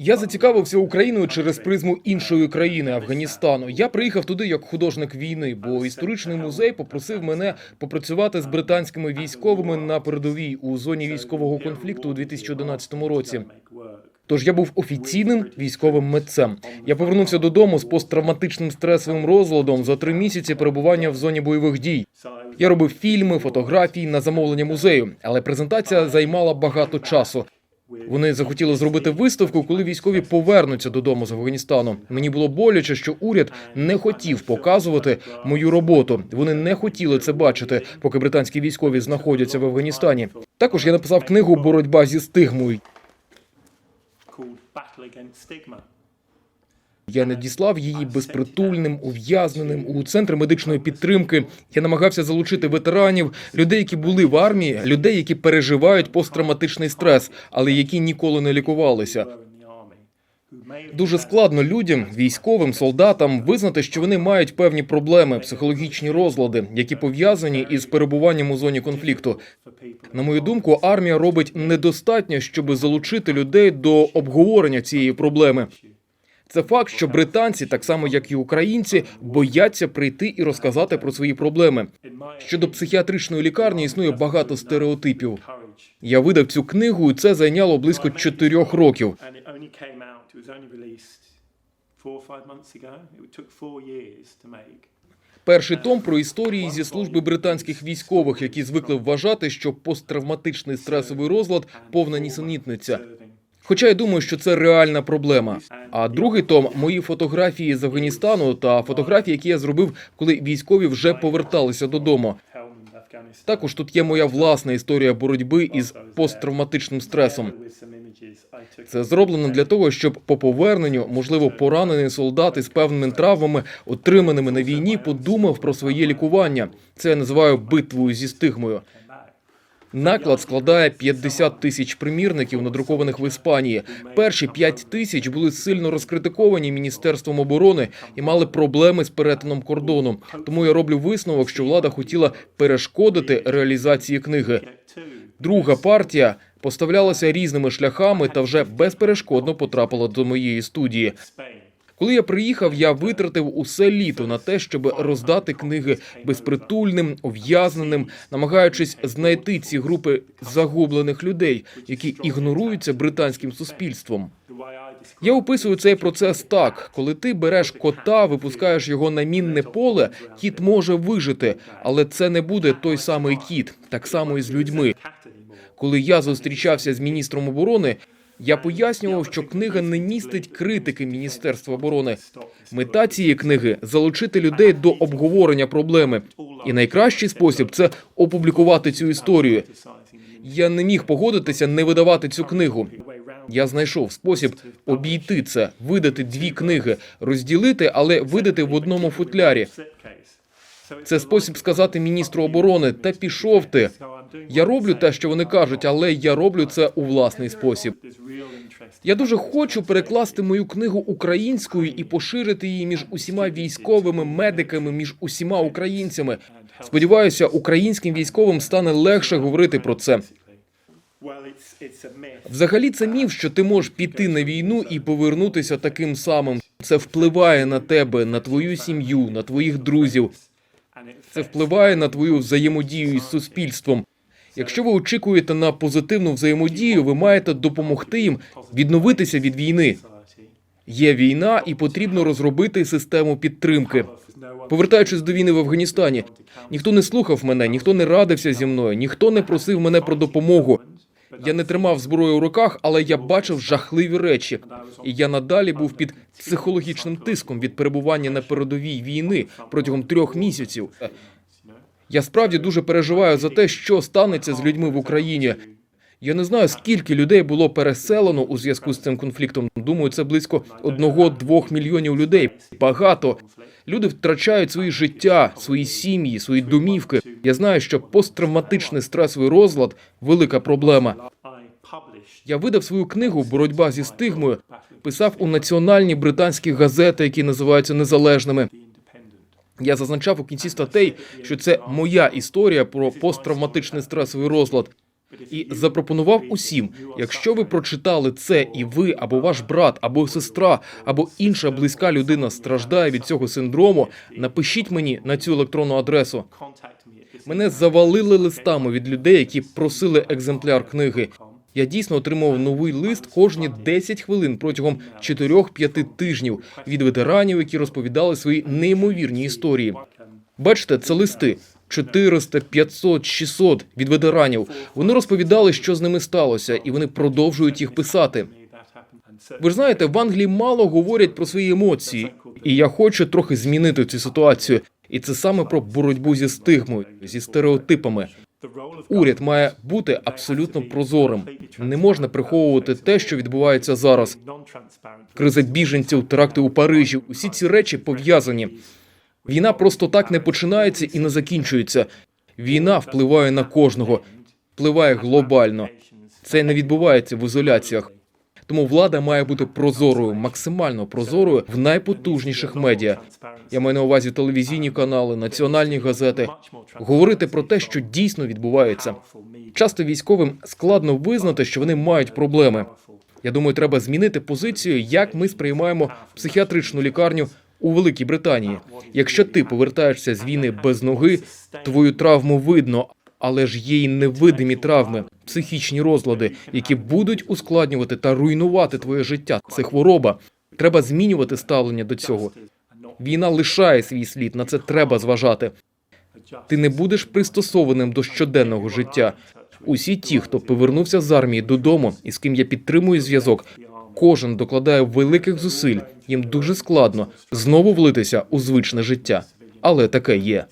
Я зацікавився Україною через призму іншої країни Афганістану. Я приїхав туди як художник війни, бо історичний музей попросив мене попрацювати з британськими військовими на передовій у зоні військового конфлікту у 2011 році. Тож я був офіційним військовим митцем. Я повернувся додому з посттравматичним стресовим розладом за три місяці перебування в зоні бойових дій. Я робив фільми, фотографії на замовлення музею, але презентація займала багато часу. Вони захотіли зробити виставку, коли військові повернуться додому з Афганістану. Мені було боляче, що уряд не хотів показувати мою роботу. Вони не хотіли це бачити, поки британські військові знаходяться в Афганістані. Також я написав книгу Боротьба зі стигмою. Я надіслав її безпритульним, ув'язненим у центр медичної підтримки. Я намагався залучити ветеранів, людей, які були в армії, людей, які переживають посттравматичний стрес, але які ніколи не лікувалися. Дуже складно людям, військовим, солдатам визнати, що вони мають певні проблеми, психологічні розлади, які пов'язані із перебуванням у зоні конфлікту. На мою думку, армія робить недостатньо, щоб залучити людей до обговорення цієї проблеми. Це факт, що британці, так само як і українці, бояться прийти і розказати про свої проблеми. Щодо психіатричної лікарні існує багато стереотипів. Я видав цю книгу, і це зайняло близько чотирьох років. Перший том про історії зі служби британських військових, які звикли вважати, що посттравматичний стресовий розлад повна нісенітниця. Хоча я думаю, що це реальна проблема. А другий том мої фотографії з Афганістану та фотографії, які я зробив, коли військові вже поверталися додому. Також тут є моя власна історія боротьби із посттравматичним стресом. Це зроблено для того, щоб по поверненню, можливо, поранений солдат із певними травмами, отриманими на війні, подумав про своє лікування. Це я називаю битвою зі стигмою. Наклад складає 50 тисяч примірників, надрукованих в Іспанії. Перші 5 тисяч були сильно розкритиковані міністерством оборони і мали проблеми з перетином кордону. Тому я роблю висновок, що влада хотіла перешкодити реалізації книги. Друга партія поставлялася різними шляхами та вже безперешкодно потрапила до моєї студії. Коли я приїхав, я витратив усе літо на те, щоб роздати книги безпритульним, ув'язненим, намагаючись знайти ці групи загублених людей, які ігноруються британським суспільством. Я описую цей процес так: коли ти береш кота, випускаєш його на мінне поле, кіт може вижити, але це не буде той самий кіт, так само і з людьми. Коли я зустрічався з міністром оборони, я пояснював, що книга не містить критики Міністерства оборони. Мета цієї книги залучити людей до обговорення проблеми. І найкращий спосіб це опублікувати цю історію. Я не міг погодитися не видавати цю книгу. Я знайшов спосіб обійти це, видати дві книги, розділити, але видати в одному футлярі. Це спосіб сказати міністру оборони, та пішов ти. Я роблю те, що вони кажуть, але я роблю це у власний спосіб. Я дуже хочу перекласти мою книгу українською і поширити її між усіма військовими медиками, між усіма українцями. Сподіваюся, українським військовим стане легше говорити про це. Взагалі, це міф, що ти можеш піти на війну і повернутися таким самим. Це впливає на тебе, на твою сім'ю, на твоїх друзів. Це впливає на твою взаємодію із суспільством. Якщо ви очікуєте на позитивну взаємодію, ви маєте допомогти їм відновитися від війни. Є війна, і потрібно розробити систему підтримки. Повертаючись до війни в Афганістані, ніхто не слухав мене, ніхто не радився зі мною, ніхто не просив мене про допомогу. Я не тримав зброю у руках, але я бачив жахливі речі, і я надалі був під психологічним тиском від перебування на передовій війни протягом трьох місяців. Я справді дуже переживаю за те, що станеться з людьми в Україні. Я не знаю, скільки людей було переселено у зв'язку з цим конфліктом. Думаю, це близько одного-двох мільйонів людей. Багато люди втрачають свої життя, свої сім'ї, свої домівки. Я знаю, що посттравматичний стресовий розлад велика проблема. Я видав свою книгу Боротьба зі стигмою. Писав у національні британські газети, які називаються незалежними. Я зазначав у кінці статей, що це моя історія про посттравматичний стресовий розлад. і запропонував усім: якщо ви прочитали це, і ви або ваш брат, або сестра, або інша близька людина страждає від цього синдрому, напишіть мені на цю електронну адресу. Мене завалили листами від людей, які просили екземпляр книги. Я дійсно отримував новий лист кожні 10 хвилин протягом 4-5 тижнів від ветеранів, які розповідали свої неймовірні історії. Бачите, це листи 400, 500, 600 від ветеранів. Вони розповідали, що з ними сталося, і вони продовжують їх писати. Ви ж знаєте, в Англії мало говорять про свої емоції, і я хочу трохи змінити цю ситуацію. І це саме про боротьбу зі стигмою, зі стереотипами. Уряд має бути абсолютно прозорим. Не можна приховувати те, що відбувається зараз. Криза біженців, теракти у Парижі. Усі ці речі пов'язані. Війна просто так не починається і не закінчується. Війна впливає на кожного, впливає глобально. Це не відбувається в ізоляціях. Тому влада має бути прозорою, максимально прозорою в найпотужніших медіа. Я маю на увазі телевізійні канали, національні газети. Говорити про те, що дійсно відбувається. Часто військовим складно визнати, що вони мають проблеми. Я думаю, треба змінити позицію, як ми сприймаємо психіатричну лікарню у Великій Британії. Якщо ти повертаєшся з війни без ноги, твою травму видно, але ж є й невидимі травми, психічні розлади, які будуть ускладнювати та руйнувати твоє життя. Це хвороба. Треба змінювати ставлення до цього. Війна лишає свій слід, на це треба зважати. Ти не будеш пристосованим до щоденного життя. Усі ті, хто повернувся з армії додому і з ким я підтримую зв'язок, кожен докладає великих зусиль. Їм дуже складно знову влитися у звичне життя, але таке є.